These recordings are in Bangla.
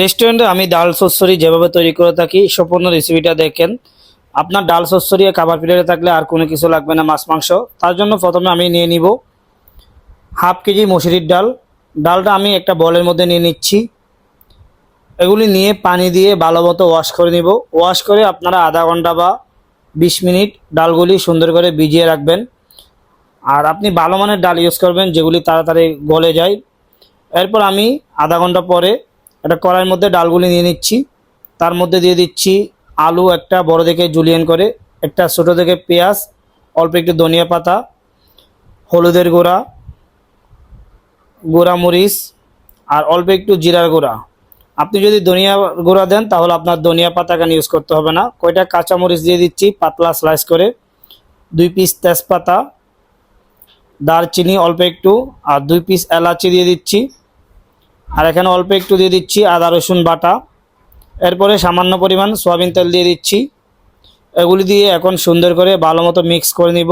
রেস্টুরেন্টে আমি ডাল সচ্ছরি যেভাবে তৈরি করে থাকি, সম্পূর্ণ রেসিপিটা দেখেন। আপনার ডাল সচ্ছরি খাবার প্লেটে থাকলে আর কোনো কিছু লাগবে না, মাছ, মাংস। তার জন্য প্রথমে আমি নিয়ে নিব হাফ কেজি মসুরির ডাল। ডালটা আমি একটা বলের মধ্যে নিয়ে নিচ্ছি। এগুলি নিয়ে পানি দিয়ে ভালো মতো ওয়াশ করে নিব। ওয়াশ করে আপনারা আধা ঘণ্টা বা বিশ মিনিট ডালগুলি সুন্দর করে ভিজিয়ে রাখবেন। আর আপনি ভালো মানের ডাল ইউজ করবেন, যেগুলি তাড়াতাড়ি গলে যায়। এরপর আমি আধা ঘণ্টা পরে একটা কড়াইয়ের মধ্যে ডালগুলি নিয়ে নিচ্ছি। তার মধ্যে দিয়ে দিচ্ছি আলু একটা, বড় দেখে জুলিয়ান করে, একটা ছোটো থেকে পেঁয়াজ, অল্প একটু ধনিয়া পাতা, হলুদের গুঁড়া গুঁড়া মরিচ আর অল্প একটু জিরার গুঁড়া। আপনি যদি ধনিয়া গুঁড়া দেন, তাহলে আপনার ধনিয়া পাতা কেন ইউজ করতে হবে না। কয়টা কাঁচা মরিচ দিয়ে দিচ্ছি, পাতলা স্লাইস করে। দুই পিস তেজপাতা, দারচিনি অল্প একটু, আর দুই পিস এলাচি দিয়ে দিচ্ছি। আর এখানে অল্প একটু দিয়ে দিচ্ছি আদা, রসুন বাটা। এরপরে সামান্য পরিমাণ সয়াবিন তেল দিয়ে দিচ্ছি। এগুলি দিয়ে এখন সুন্দর করে ভালো মতো মিক্স করে নিব,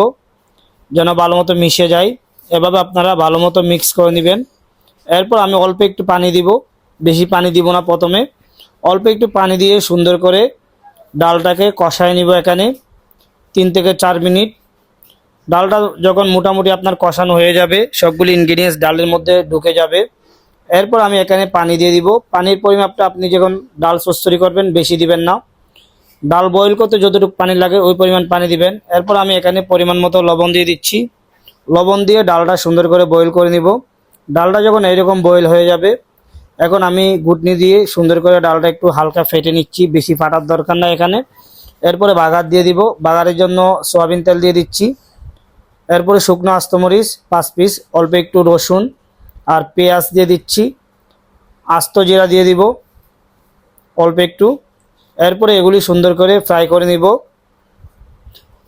যেন ভালো মতো মিশে যায়। এভাবে আপনারা ভালো মতো মিক্স করে নেবেন। এরপর আমি অল্প একটু পানি দিব, বেশি পানি দিব না প্রথমে। অল্প একটু পানি দিয়ে সুন্দর করে ডালটাকে কষায় নিব এখানে তিন থেকে চার মিনিট। ডালটা যখন মোটামুটি আপনার কষানো হয়ে যাবে, সবগুলি ইনগ্রিডিয়েন্টস ডালের মধ্যে ঢুকে যাবে। এরপর আমি এখানে পানি দিয়ে দিব। পানির পরিমাপটা আপনি যখন ডাল সস্তরি করবেন, বেশি দিবেন না। ডাল বয়েল করতে যতটুকু পানি লাগে, ওই পরিমাণ পানি দিবেন। এরপর আমি এখানে পরিমাণ মতো লবণ দিয়ে দিচ্ছি। লবণ দিয়ে ডালটা সুন্দর করে বয়েল করে নিব। ডালটা যখন এইরকম বয়েল হয়ে যাবে, এখন আমি ঘুটনি দিয়ে সুন্দর করে ডালটা একটু হালকা ফেটে নিচ্ছি। বেশি ফাটার দরকার না এখানে। এরপরে বাগার দিয়ে দিব। বাগারের জন্য সয়াবিন তেল দিয়ে দিচ্ছি। এরপরে শুকনো আস্তমরিচ পাঁচ পিস অল্প একটু রসুন। আর পেঁয়াজ দিয়ে দিচ্ছি। আস্ত জিরা দিয়ে দিব। অল্প একটু। এরপরে এগুলি সুন্দর করে ফ্রাই করে নিব।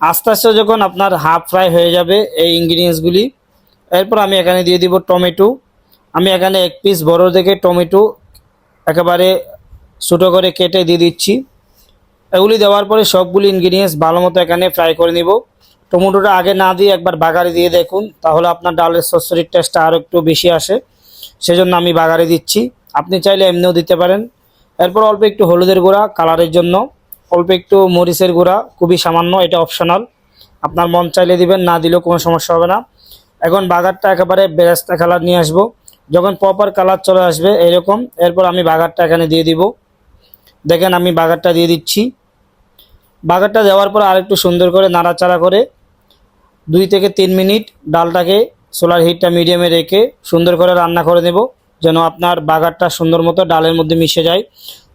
আস্তে আস্তে যখন আপনার হাফ ফ্রাই হয়ে যাবে এই ইনগ্রিডিয়েন্টসগুলি এরপর আমি এখানে দিয়ে দিব টমেটো। আমি এখানে এক পিস বড় দেখে টমেটো একেবারে ছোটো করে কেটে দিয়ে দিচ্ছি। এগুলি দেওয়ার পরে সবগুলি ইনগ্রিডিয়েন্টস ভালো মতো এখানে ফ্রাই করে নিব। টমেটোটা আগে না দিয়ে একবার বাগারে দিয়ে দেখুন, তাহলে আপনার ডালের সসরির টেস্টটা আরও একটু বেশি আসে। সেজন্য আমি বাগারে দিচ্ছি। আপনি চাইলে এমনিও দিতে পারেন। এরপর অল্প একটু হলুদের গুঁড়া, কালারের জন্য। অল্প একটু মরিচের গুঁড়া, খুবই সামান্য, এটা অপশনাল আপনার মন চাইলে দিবেন, না দিলেও কোনো সমস্যা হবে না। এখন বাগারটা একেবারে বেরেস্তা কালার নিয়ে আসব। যখন প্রপার কালার চলে আসবে, এরকম। এরপর আমি বাগারটা এখানে দিয়ে দিব। দেখেন আমি বাগারটা দিয়ে দিচ্ছি। বাগারটা দেওয়ার পর আরেকটু সুন্দর করে নাড়াচাড়া করে দুই থেকে তিন মিনিট ডালটাকে সোলার হিটটা মিডিয়ামে রেখে সুন্দর করে রান্না করে নেব, যেন আপনার বাগারটা সুন্দর মতো ডালের মধ্যে মিশে যায়।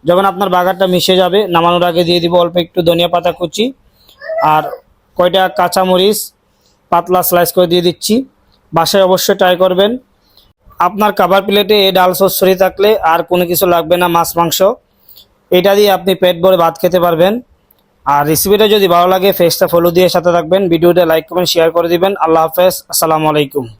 যখন আপনার বাগারটা মিশে যাবে, নামানোর আগে দিয়ে দিব অল্প একটু ধনিয়া পাতা কুচি আর কয়টা কাঁচামরিচ পাতলা স্লাইস করে দিয়ে দিচ্ছি। বাসায় অবশ্যই ট্রাই করবেন। আপনার খাবার প্লেটে এই ডাল সরি থাকলে আর কোনো কিছু লাগবে না, মাছ, মাংস। এটা দিয়ে আপনি পেট ভরে ভাত খেতে পারবেন। আর রেসিপিটা যদি ভালো লাগে ফেসটা ফলো দিয়ে সাথে থাকবেন, ভিডিওটা লাইক করবেন শেয়ার করে দিবেন। আল্লাহ হাফেজ, আসসালামু আলাইকুম।